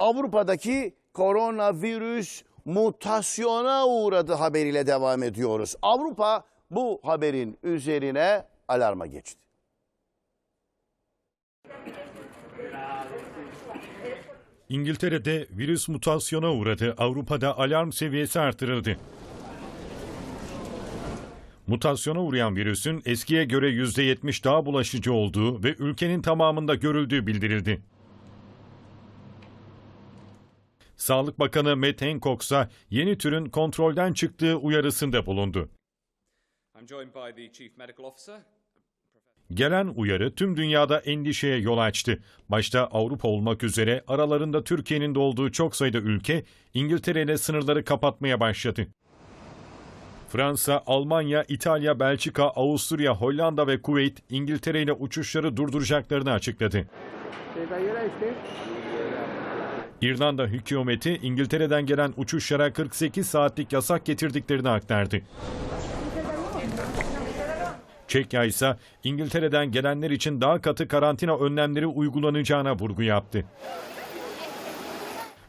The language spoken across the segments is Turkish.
Avrupa'daki koronavirüs mutasyona uğradı haberiyle devam ediyoruz. Avrupa bu haberin üzerine alarma geçti. İngiltere'de virüs mutasyona uğradı. Avrupa'da alarm seviyesi artırıldı. Mutasyona uğrayan virüsün eskiye göre %70 daha bulaşıcı olduğu ve ülkenin tamamında görüldüğü bildirildi. Sağlık Bakanı Matt Hancock'sa yeni türün kontrolden çıktığı uyarısında bulundu. Gelen uyarı tüm dünyada endişeye yol açtı. Başta Avrupa olmak üzere aralarında Türkiye'nin de olduğu çok sayıda ülke İngiltere ile sınırları kapatmaya başladı. Fransa, Almanya, İtalya, Belçika, Avusturya, Hollanda ve Kuveyt İngiltere ile uçuşları durduracaklarını açıkladı. İrlanda hükümeti İngiltere'den gelen uçuşlara 48 saatlik yasak getirdiklerini aktardı. Çekya ise İngiltere'den gelenler için daha katı karantina önlemleri uygulanacağına vurgu yaptı.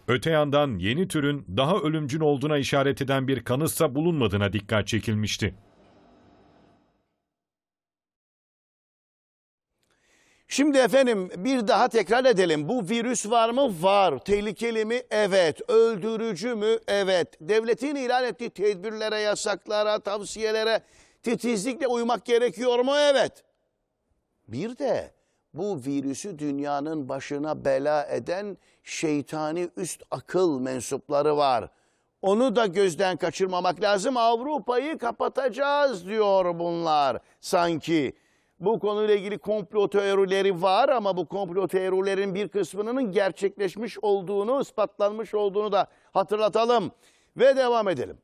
Öte yandan yeni türün daha ölümcül olduğuna işaret eden bir kanıtsa bulunmadığına dikkat çekilmişti. Şimdi efendim bir daha tekrar edelim. Bu virüs var mı? Var. Tehlikeli mi? Evet. Öldürücü mü? Evet. Devletin ilan ettiği tedbirlere, yasaklara, tavsiyelere titizlikle uymak gerekiyor mu? Evet. Bir de bu virüsü dünyanın başına bela eden şeytani üst akıl mensupları var. Onu da gözden kaçırmamak lazım. Avrupa'yı kapatacağız diyor bunlar sanki. Bu konuyla ilgili komplo teorileri var ama bu komplo teorilerin bir kısmının gerçekleşmiş olduğunu, ispatlanmış olduğunu da hatırlatalım. Ve devam edelim.